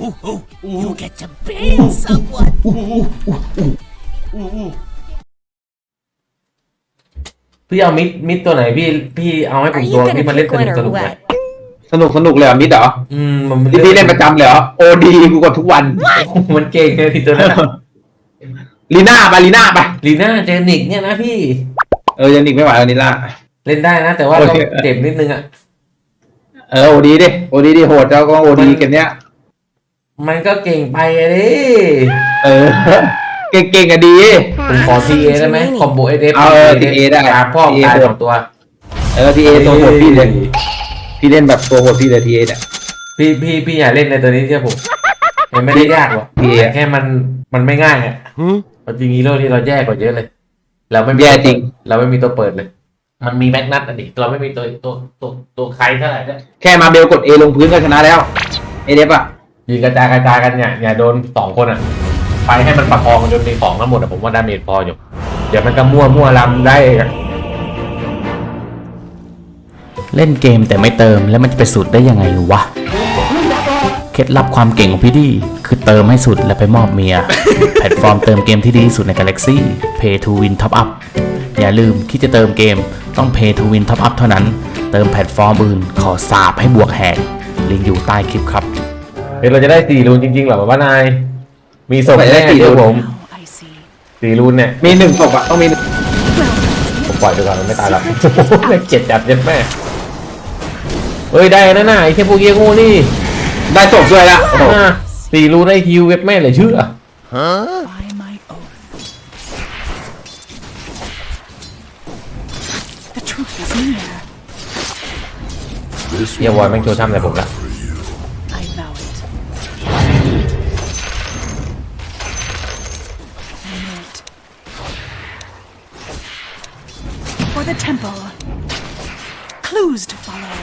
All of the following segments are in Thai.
You get to bang someone. พี่เอามิดมิดตัวไหนพี่พี่เอาให้ผ Are ม you ตัว gonna ที่มันเล่น pick สนุ one กส or นุกไหม what? สนุกสนุกเลยเหรอมิดเหรออืมมันที่พี่เล่นประจำเลยเหรอโอดีกูกดทุกวันมันเก่งเลยทีตัวนั้นอะลีน่าไปลีน่าไปลีน่าเจอนิกเนี่ยนะพี่ เออยังนิกไม่ไหวแล้วลีน่า เล่นได้นะ แต่ว่าโอเราเคเจ็บนิดนึงอะ เออโอดีดิโอดีดิโหดแล้วก็โอดีเกมเนี้ย มันก็เก่งไปอะดิ เออ เก่งๆอะดี ผมขอทีเอได้ไหมคอมโบเอเดฟเอาเออ TA ได้ตามพ่อ TA ตายโหดสองตัว เออทีเอตัวโหดพี่เลยพี่เล่นแบบตัวโหดพี่เลยทีเอเนี่ย พี่พี่พี่อย่าเล่นในตัวนี้เชื่อผม มันไม่ได้ยากหรอกพี่แต่แค่มันมันไม่ง่ายอะเอาจริงฮีโร่ที่เราแย่กว่าเยอะเลย เราไม่มีแย่จริง เราไม่มีตัวเปิดเลย มันมีแม็กนัทอะดิเราไม่มีตัวตัวตัวตัวใครเท่าไหร่เนี่ยแค่มาเบลกดเอลงพื้นก็ชนะแล้ว เอเดฟอะ ยิงกระจายกระจายกันเนี่ยอย่าโดนสองคนอะ ไปให้มันประคองจนมีของทั้งหมดอะผมว่าดาเมจพออยู่ เดี๋ยวมันก็มั่วมั่วลำได้เองอะเล่นเกมแต่ไม่เติมแล้วมันจะไปสุดได้ยังไงวะ เคล็ดลับความเก่งของพี่ดี คือเติมให้สุดแล้วไปมอบเมีย แพลตฟอร์มเติมเกมที่ดีที่สุดใน Galaxy Pay to Win Top Up อย่าลืมคิดจะเติมเกมต้อง Pay to Win Top Up เท่านั้น เติมแพลตฟอร์มอื่นขอสาบให้บวกแหกลิงก์อยู่ใต้คลิปครับ เฮ้ยเราจะได้สี่รูนจริงๆเหรอว่านาย มีส่งไม่ได้แน่สี่เดี๋ยวรูนผม Oh, I see. สี่รูนเนี่ยมีหนึ่งศพอะต้องมีหนึ่งผมปล่อยไปก่อนมันไม่ตายหรอกไม่เจ็บจับเจ็บแม่เฮ้ยได้นะน่ะไอ้แค่พวกเยี่ยงูนี่ได้ศพด้วยละโอ้โหอะสี่รูนได้ฮิวเว็บแม่เลยเชื่อ By my oath. The truth is near. เยี่ยวอยแม่งโชว์ทำอะไรผมละ Clues to follow.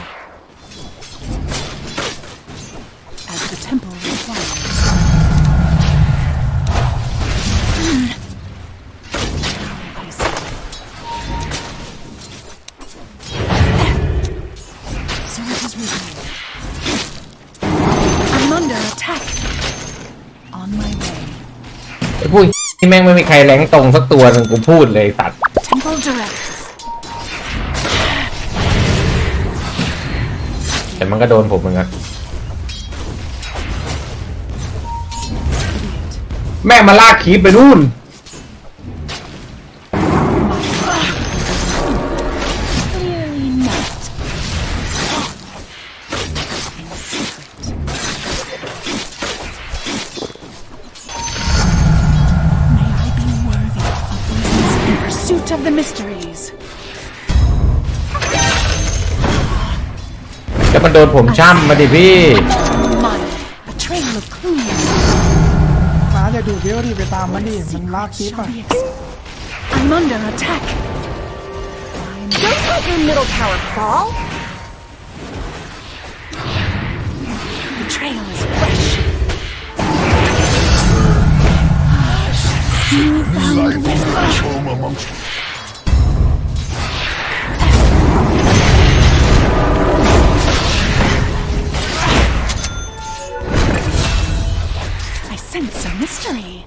As the temple requires. Hmm. Now I see. So it is revealed. I'm under attack. On my way. ไอ้พวกที่แม่งไม่มีใครแรงตรงสักตัวหนึงกูพูดเลยตัด มันก็โดนผมเหมือนกัน Idiot. แม่งมาลากคีบไปนู่น Clearly not. Mysteries. ก็มันโดนผมช่ำมาดิพี่ Mine. A trail of clues. ฟ้าจะดูดเดียวดิไปตามมันดิมันลากคลิป Shall อะ be ex- I'm under attack. I'm Don't let your middle tower fall. The trail is fresh. Newfound wisdom. I sense a mystery.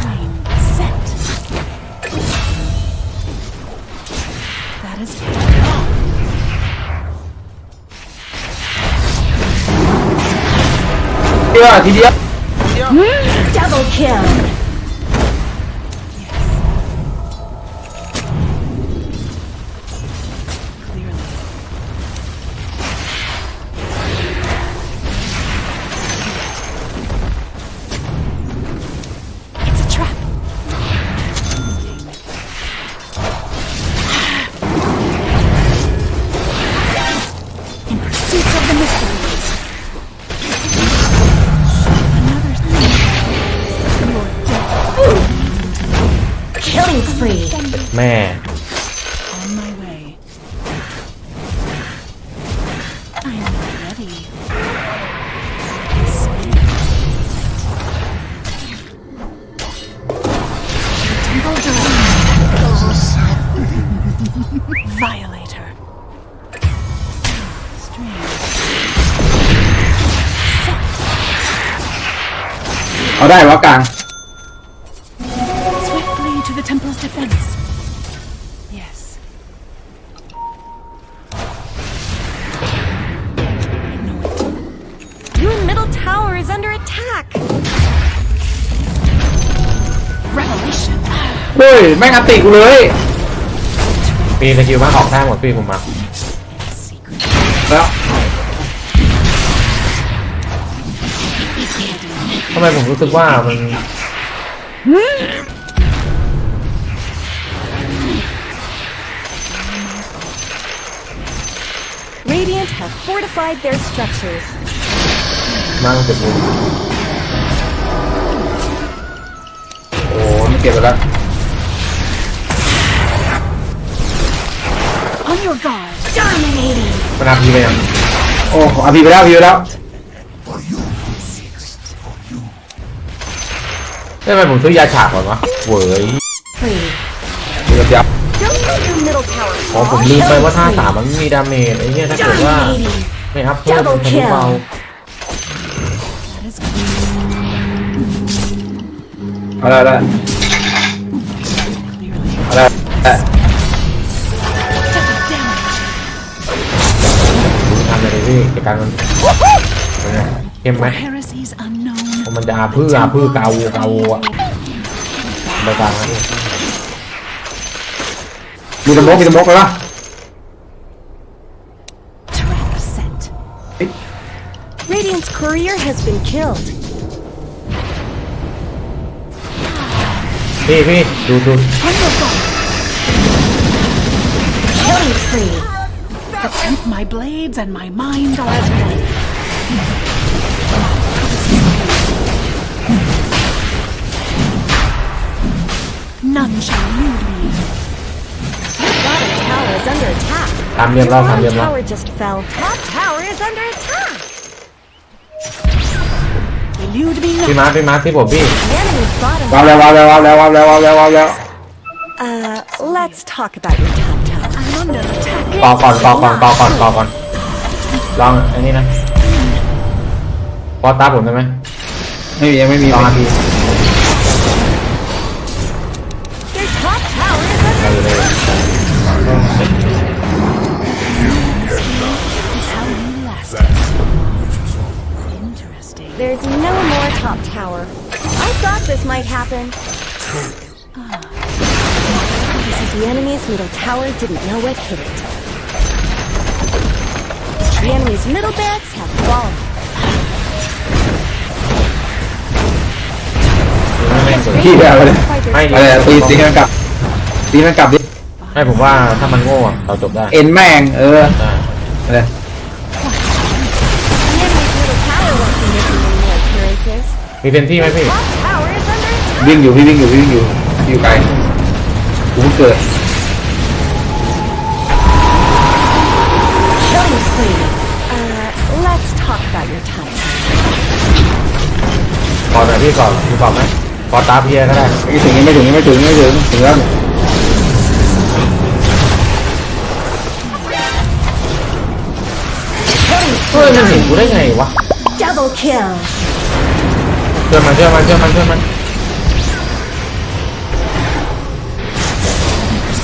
Flame set. That is it. เดียวทีเดียว Double kill. เอาได้วะกลาง Swiftly to the temple's defense. Yes. I know it. Your middle tower is under attack. Revelation. เฮ้ยแม่งอันติกูเลยปีสกิลมาออกได้หมดพี่ผมมา Secret. แล้ว ไมผมรู้สึกว่ามัน Radiant have fortified their structures. มากสุดเลยโอ้มันเก็บไปแล้ว On your guard. Dominating. มันอาพีไปยังโอ้อาพีไปแล้วอาพีไปแล้ว ทำไมผมซื้อยาฉากก่อนวะเว้ย Free. เดี๋ยวเดี๋ยว Don't let your middle tower อ๋อ fall. ผมลืมไปว่าท่าสามมันไม่มีดาเมจไอ้เนี่ยถ้าเกิดว่า Dominating. ไม่อัพเพิ่มมันทะลุเบา That is clear. เอาละเอาละ Clearly. เอาละเอาละ Such a damage. ทำอะไรพี่จัดการมันเป็นไงเข้มไหม มันจะอาพืออาพือเกาเกาอะไปกลางนะพี่มีสมกมีสมกเลยปะ Trap set. Radiant's courier has been killed. พี่พี่ดูดู On your guard. Killing spree. Attempt my blades and my mind are as one. None shall elude me. Bottom tower is under attack. ตามเรียม Your เราตาม bottom เรียมเรา tower just fell. Top tower is under attack. Elude me พี่ not. มาร์คพี่มาร์คที่ผมพี่ The enemy's bottom วางแล้ววางแล้ววางแล้ววางแล้ววางแล้ววางแล้ว Uh, let's talk about your top tower. I'm under attack. ต่อก่อนต่อก่อนต่อก่อนต่อก่อนลองอันนี้นะพอตาผมได้ไหม ไม่มียังไม่มี ลองอาพี There's no more top tower. I thought this might happen. this is the enemy's middle tower didn't know what hit it. The enemy's middle barracks have fallen. Yeah, 哎呀，所以谁敢干？ ตีตีมันกลับตีมันกลับดิ ให้ผมว่าถ้ามันโง่อะเราจบได้เอ็นแม่ง เออได้อะไร The enemy's middle tower won't be making any more appearances. มีเพนที่ไหมพี่ Top tower is under attack. วิ่งอยู่พี่วิ่งอยู่พี่วิ่งอยู่พี่อยู่ไกลกูเพิ่งเกิด Killing spree. Uh, let's talk about your top tower. ก่อนหน่อยพี่ก่อนพี่ก่อนไหมพอตาเพียก็ได้ ไม่ถึงยังไม่ถึงยังไม่ถึงยังไม่ถึงถึงแล้ว เฮ้ยมันเห็นกูได้ไงวะ Double kill. เชื่อมันเชื่อมันเชื่อมันเชื่อมัน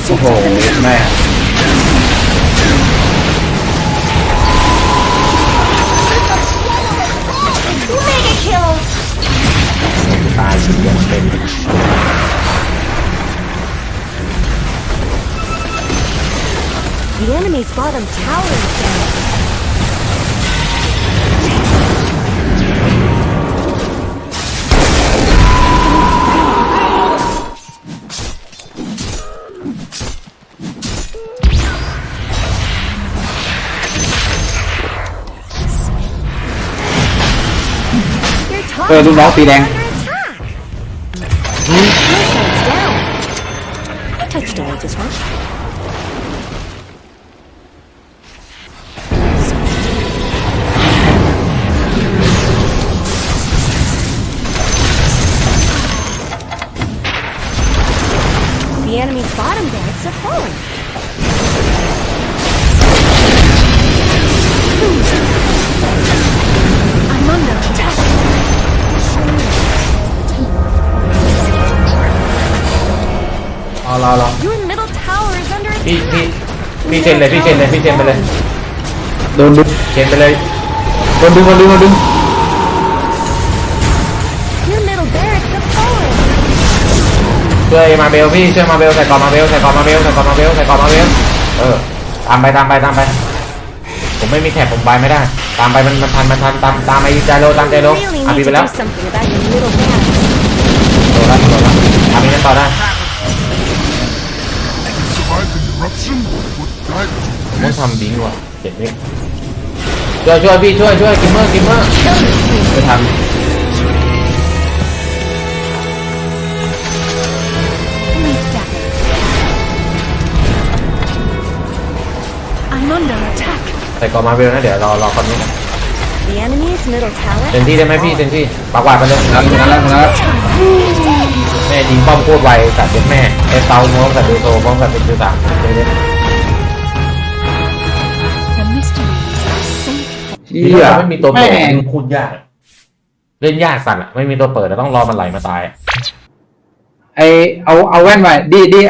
โอ้โหแม่ Mega kill. ตายชิ้นอย่างเป็น เออลูกน้องสีแดง under attack. Missiles down. I touched away just once. รอรอ Your middle tower is under พี่ attack. พี่พี่เชนเลยพี่เชนเลยพี่เชนไปเลยโดนดึงเชนไปเลยโดนดึงโดนดึงโดนดึง Your middle barracks have fallen. ช่วยมาเบลพี่ช่วยมาเบลใส่กล่องมาเบลใส่กล่องมาเบลใส่กล่องมาเบลใส่กล่องมาเบลเออตามไปตามไปตามไป ผมไม่มีแท็บผมไปไม่ได้ ตามไปมันมันทันมันทันตามตามไอ้ใจโลตามใจโล Really อา need บี to ไปแล้ว do something about your middle barracks. โดนแล้วโดนแล้วอาบีนั่นต่อได้ ผมต้องทำบิงว่ะเจ็บนี่ช่วยช่วยพี่ช่วยช่วยกิมเมอร์กิมเมอร์ไม่ทัน Leap dagger. I'm under attack. ใส่กล่องมาเบลนะเดี๋ยวรอรอคนนี้ The enemy's middle tower เต็มที่ได้ไหมพี่เต็มที่ปากหวาดไปเลยแล้วแล้วแล้วแล้วแม่ยิงป้อมโคตรไวสัตว์เด็กแม่เอสเตาม้องสัตว์ดูโซม้องสัตว์เป็นคือสามเดี๋ยว The mysteries are safe. เชี่ยไม่มีตัวเปิดแม่งพูดยากอะเล่นยากสัตว์อะไม่มีตัวเปิดแต่ต้องรอมันไหลมาตายอะไอเอาเอาแว่นไว้ดีดี